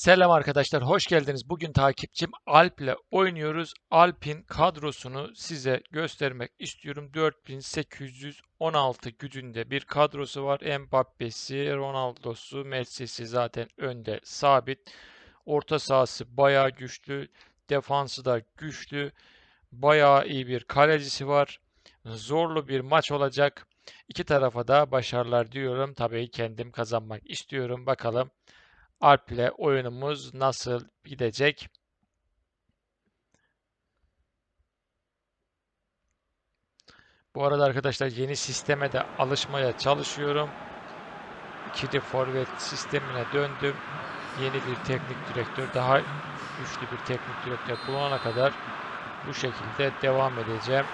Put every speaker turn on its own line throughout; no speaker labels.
Selam arkadaşlar, hoş geldiniz. Bugün takipçim Alp'le oynuyoruz. Alp'in kadrosunu size göstermek istiyorum. 4816 gücünde bir kadrosu var. Mbappe'si, Ronaldo'su, Messi'si zaten önde sabit. Orta sahası bayağı güçlü. Defansı da güçlü. Bayağı iyi bir kalecisi var. Zorlu bir maç olacak. İki tarafa da başarılar diyorum. Tabii kendim kazanmak istiyorum. Bakalım Alp ile oyunumuz nasıl gidecek? Bu arada arkadaşlar yeni sisteme de alışmaya çalışıyorum. İkili forvet sistemine döndüm. Yeni bir teknik direktör, daha güçlü bir teknik direktör bulana kadar bu şekilde devam edeceğim.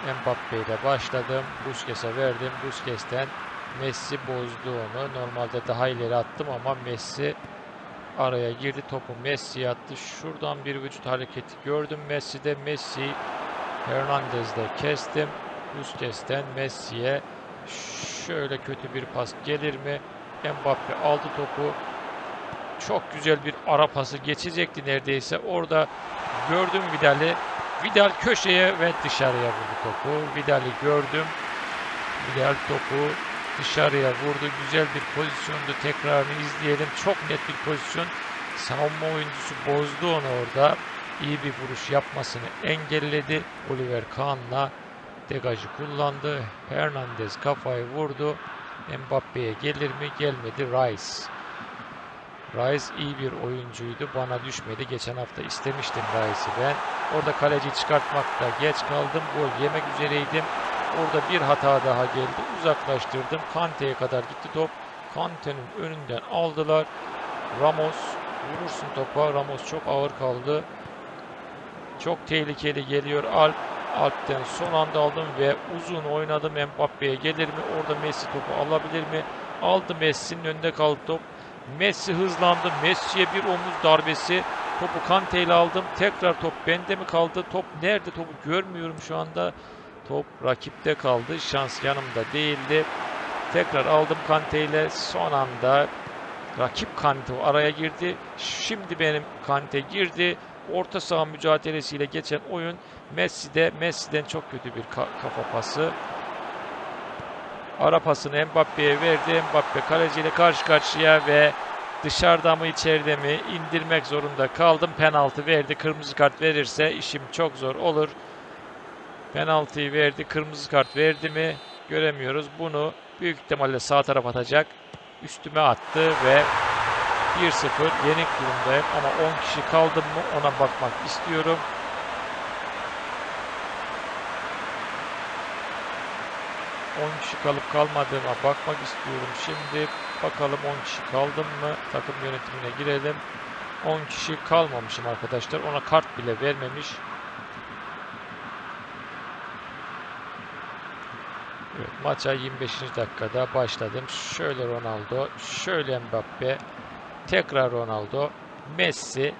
Mbappe ile başladım. Busquets'e verdim. Busquets'ten Messi bozdu onu. Normalde daha ileri attım ama Messi araya girdi. Topu Messi'ye attı. Şuradan bir vücut hareketi gördüm Messi'de. Messi Hernandez'de kestim. Busquets'ten Messi'ye şöyle kötü bir pas gelir mi? Mbappe aldı topu. Çok güzel bir ara pası geçecekti neredeyse. Orada gördüm Vidal'i. Vidal köşeye ve dışarıya vurdu topu. Vidal'i gördüm. Vidal topu dışarıya vurdu. Güzel bir pozisyondu. Tekrarını izleyelim. Çok net bir pozisyon. Savunma oyuncusu bozdu onu orada. İyi bir vuruş yapmasını engelledi. Oliver Kahn'la degajı kullandı. Hernandez kafayı vurdu. Mbappe'ye gelir mi? Gelmedi. Rice. Rice iyi bir oyuncuydu. Bana düşmedi. Geçen hafta istemiştim Rice'i ben. Orada kaleci çıkartmakta geç kaldım. Gol yemek üzereydim. Orada bir hata daha geldi. Uzaklaştırdım. Kante'ye kadar gitti top. Kante'nin önünden aldılar. Ramos vurursun topa. Ramos çok ağır kaldı. Çok tehlikeli geliyor Alp. Alp'ten son anda aldım ve uzun oynadım. Mbappe'ye gelir mi? Orada Messi topu alabilir mi? Aldı Messi'nin önünde kaldı top. Messi hızlandı. Messi'ye bir omuz darbesi. Topu Kante ile aldım. Tekrar top bende mi kaldı? Top nerede? Topu görmüyorum şu anda. Top rakipte kaldı. Şans yanımda değildi. Tekrar aldım Kante ile. Son anda rakip Kante araya girdi. Şimdi benim Kante girdi. Orta saha mücadelesiyle geçen oyun Messi'de Messi'den çok kötü bir ka kafa pası. Ara pasını Mbappe'ye verdi. Mbappe kaleciyle karşı karşıya ve dışarıda mı içeride mi indirmek zorunda kaldım. Penaltı verdi. Kırmızı kart verirse işim çok zor olur. Penaltıyı verdi. Kırmızı kart verdi mi göremiyoruz. Bunu büyük ihtimalle sağ taraf atacak. Üstüme attı ve 1-0 yenik durumdayım ama 10 kişi kaldım mı ona bakmak istiyorum. On kişi kalıp kalmadığıma bakmak istiyorum. Şimdi bakalım 10 kişi kaldım mı? Takım yönetimine girelim. 10 kişi kalmamışım arkadaşlar. Ona kart bile vermemiş. Evet, maça 25. dakikada başladım. Şöyle Ronaldo, şöyle Mbappe, tekrar Ronaldo, Messi,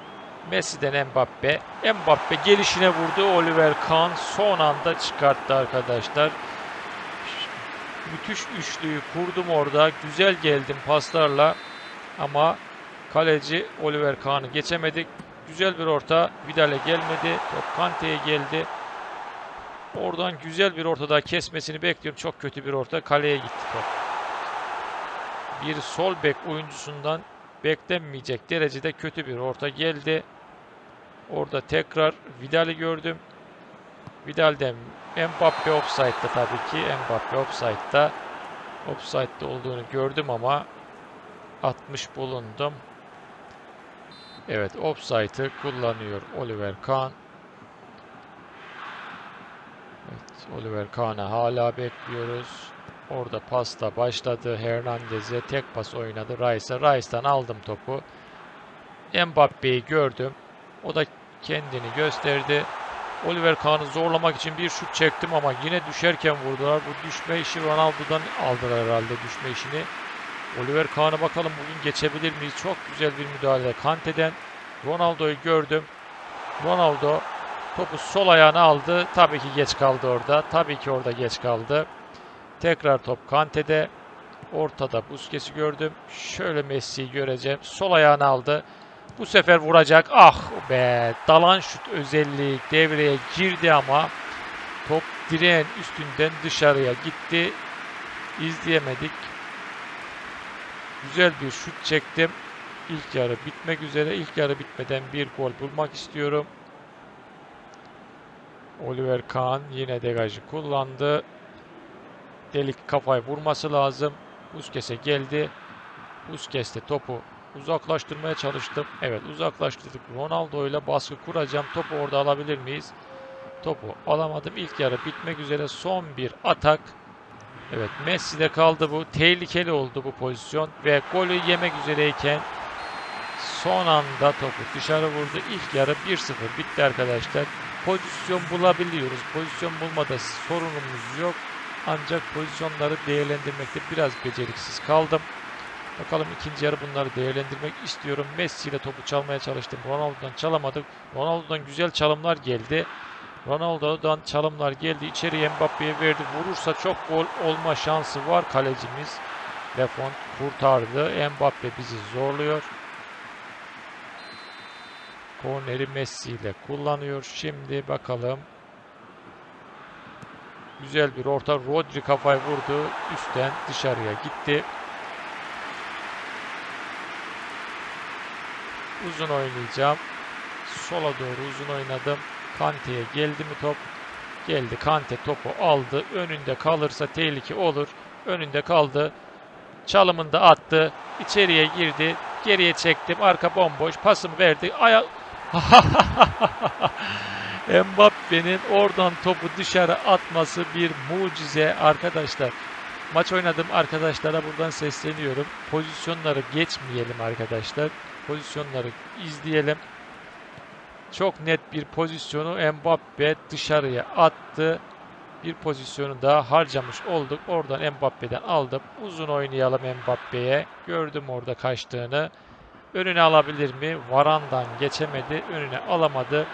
Messi'den Mbappe, Mbappe gelişine vurdu. Oliver Kahn son anda çıkarttı arkadaşlar. Müthiş üçlüyü kurdum orada. Güzel geldim paslarla ama kaleci Oliver Kahn'ı geçemedik. Güzel bir orta. Vidal'e gelmedi. Top Kante'ye geldi. Oradan güzel bir ortada kesmesini bekliyorum. Çok kötü bir orta. Kaleye gitti top. Bir sol bek oyuncusundan beklenmeyecek derecede kötü bir orta geldi. Orada tekrar Vidal'i gördüm. Vidal'den Mbappe offside'da tabii ki. Mbappe offside'da. Offside'da olduğunu gördüm ama atmış bulundum. Evet offside'ı kullanıyor Oliver Kahn. Evet, Oliver Kahn'ı hala bekliyoruz. Orada pasta başladı. Hernandez'e tek pas oynadı. Rice'a. Rice'dan aldım topu. Mbappe'yi gördüm. O da kendini gösterdi. Oliver Kahn'ı zorlamak için bir şut çektim ama yine düşerken vurdular. Bu düşme işi Ronaldo'dan aldılar herhalde düşme işini. Oliver Kahn'a bakalım bugün geçebilir miyiz? Çok güzel bir müdahale Kante'den. Ronaldo'yu gördüm. Ronaldo topu sol ayağına aldı. Tabii ki geç kaldı orada. Tabii ki orada geç kaldı. Tekrar top Kante'de. Ortada Busquets'i gördüm. Şöyle Messi'yi göreceğim. Sol ayağını aldı. Bu sefer vuracak. Ah be. Dalan şut özelliği devreye girdi ama top direğin üstünden dışarıya gitti. İzleyemedik. Güzel bir şut çektim. İlk yarı bitmek üzere. İlk yarı bitmeden bir gol bulmak istiyorum. Oliver Kahn yine degajı kullandı. Delik kafayı vurması lazım. Busquets'e geldi. Busquets de topu uzaklaştırmaya çalıştım. Evet uzaklaştırdık. Ronaldo ile baskı kuracağım. Topu orada alabilir miyiz? Topu alamadım. İlk yarı bitmek üzere son bir atak. Evet Messi'de kaldı bu. Tehlikeli oldu bu pozisyon. Ve golü yemek üzereyken son anda topu dışarı vurdu. İlk yarı 1-0 bitti arkadaşlar. Pozisyon bulabiliyoruz. Pozisyon bulmada sorunumuz yok. Ancak pozisyonları değerlendirmekte biraz beceriksiz kaldım. Bakalım ikinci yarı bunları değerlendirmek istiyorum. Messi ile topu çalmaya çalıştım. Ronaldo'dan çalamadık. Ronaldo'dan güzel çalımlar geldi. Ronaldo'dan çalımlar geldi. İçeriye Mbappe'ye verdi. Vurursa çok gol olma şansı var kalecimiz. Lefont kurtardı. Mbappe bizi zorluyor. Korneri Messi ile kullanıyor. Şimdi bakalım. Güzel bir orta. Rodri kafayı vurdu. Üstten dışarıya gitti. Uzun oynayacağım. Sola doğru uzun oynadım. Kante'ye geldi mi top? Geldi. Kante topu aldı. Önünde kalırsa tehlike olur. Önünde kaldı. Çalımını da attı. İçeriye girdi. Geriye çektim. Arka bomboş. Pasımı verdi. Aya Mbappe'nin oradan topu dışarı atması bir mucize arkadaşlar. Maç oynadım arkadaşlara buradan sesleniyorum. Pozisyonları geçmeyelim arkadaşlar. Pozisyonları izleyelim. Çok net bir pozisyonu Mbappe dışarıya attı. Bir pozisyonu daha harcamış olduk. Oradan Mbappe'den aldım. Uzun oynayalım Mbappe'ye. Gördüm orada kaçtığını. Önüne alabilir mi? Varandan geçemedi. Önüne alamadı.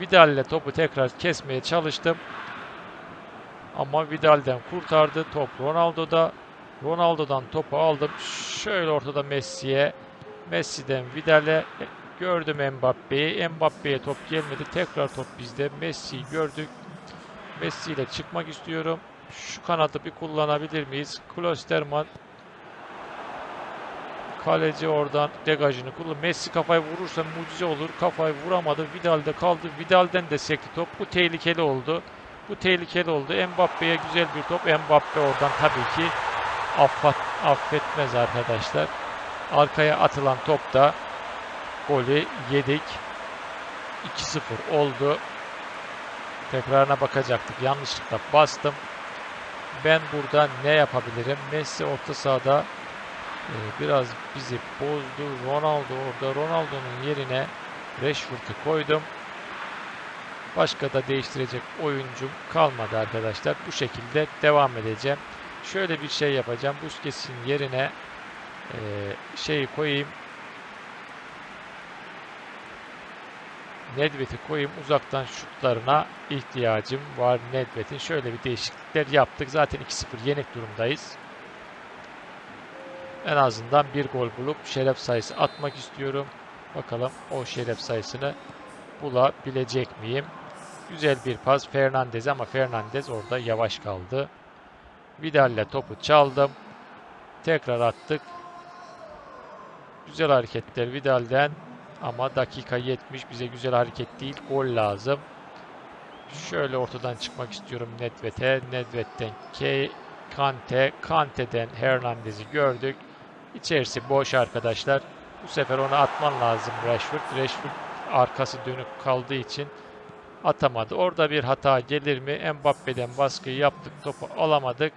Vidal ile topu tekrar kesmeye çalıştım. Ama Vidal'den kurtardı. Top Ronaldo'da. Ronaldo'dan topu aldım. Şöyle ortada Messi'ye. Messi'den Vidal'e gördüm Mbappe'yi. Mbappe'ye top gelmedi. Tekrar top bizde. Messi'yi gördük. Messi ile çıkmak istiyorum. Şu kanadı bir kullanabilir miyiz? Klosterman Kaleci oradan degajını kullan. Messi kafayı vurursa mucize olur. Kafayı vuramadı. Vidal'de kaldı. Vidal'den de sekti top. Bu tehlikeli oldu. Bu tehlikeli oldu. Mbappe'ye güzel bir top. Mbappe oradan tabii ki affat, affetmez arkadaşlar. Arkaya atılan top da golü yedik. 2-0 oldu. Tekrarına bakacaktık. Yanlışlıkla bastım. Ben burada ne yapabilirim? Messi orta sahada ee, biraz bizi bozdu. Ronaldo orada. Ronaldo'nun yerine Rashford'u koydum. Başka da değiştirecek oyuncum kalmadı arkadaşlar. Bu şekilde devam edeceğim. Şöyle bir şey yapacağım. Busquets'in yerine e, şeyi koyayım. Nedved'i koyayım. Uzaktan şutlarına ihtiyacım var Nedved'in. Şöyle bir değişiklikler yaptık. Zaten 2-0 yenik durumdayız. En azından bir gol bulup şeref sayısı atmak istiyorum. Bakalım o şeref sayısını bulabilecek miyim? Güzel bir pas Fernandez ama Fernandez orada yavaş kaldı. Vidal ile topu çaldım. Tekrar attık. Güzel hareketler Vidal'den ama dakika 70 bize güzel hareket değil. Gol lazım. Şöyle ortadan çıkmak istiyorum Nedved'e. Nedved'den Kante, Kante'den Hernandez'i gördük. İçerisi boş arkadaşlar. Bu sefer onu atman lazım Rashford. Rashford arkası dönük kaldığı için atamadı. Orada bir hata gelir mi? Mbappe'den baskıyı yaptık. Topu alamadık.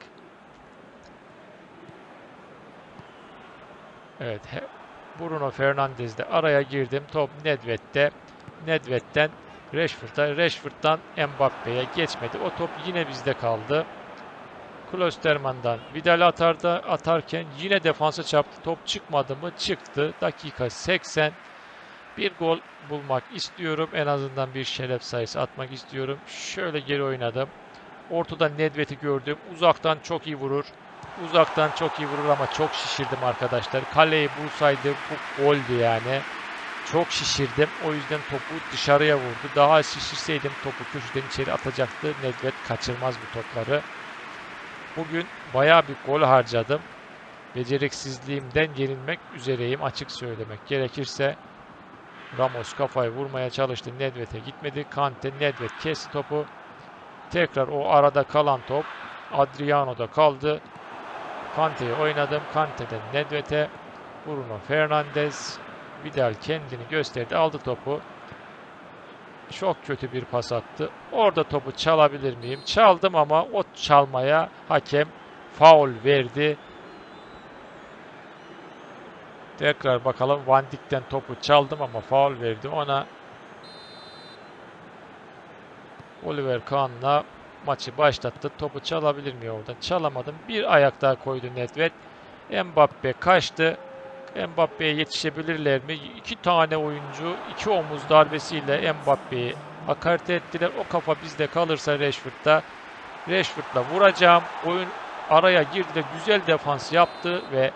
Evet. Bruno Fernandes'de araya girdim. Top Nedved'de. Nedved'den Rashford'a. Rashford'dan Mbappe'ye geçmedi. O top yine bizde kaldı. Klosterman'dan Vidal atarda atarken yine defansa çarptı. Top çıkmadı mı? Çıktı. Dakika 80. Bir gol bulmak istiyorum. En azından bir şeref sayısı atmak istiyorum. Şöyle geri oynadım. Ortada Nedved'i gördüm. Uzaktan çok iyi vurur. uzaktan çok iyi vurur ama çok şişirdim arkadaşlar. Kaleyi bulsaydı bu goldü yani. Çok şişirdim. O yüzden topu dışarıya vurdu. Daha şişirseydim topu köşeden içeri atacaktı. Nedved kaçırmaz bu topları. Bugün bayağı bir gol harcadım. Beceriksizliğimden yenilmek üzereyim açık söylemek gerekirse. Ramos kafayı vurmaya çalıştı. Nedved'e gitmedi. Kante Nedved kesti topu. Tekrar o arada kalan top Adriano'da kaldı. Kante'yi oynadım. Kante'den Nedved'e Bruno Fernandes Vidal kendini gösterdi. Aldı topu. Çok kötü bir pas attı. Orada topu çalabilir miyim? Çaldım ama o çalmaya hakem faul verdi. Tekrar bakalım. Van Dijk'ten topu çaldım ama faul verdi. Ona Oliver Kahn'la maçı başlattı. Topu çalabilir mi oradan? Çalamadım. Bir ayak daha koydu Nedved. Mbappe kaçtı. Mbappe'ye yetişebilirler mi? İki tane oyuncu iki omuz darbesiyle Mbappe'yi hakaret ettiler. O kafa bizde kalırsa Rashford'da Rashford'la vuracağım. Oyun araya girdi de güzel defans yaptı ve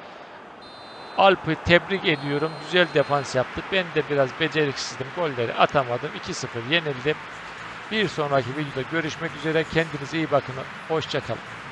Alp'i tebrik ediyorum. Güzel defans yaptı. Ben de biraz beceriksizdim. Golleri atamadım. 2-0 yenildim. Bir sonraki videoda görüşmek üzere. Kendinize iyi bakın. Hoşçakalın.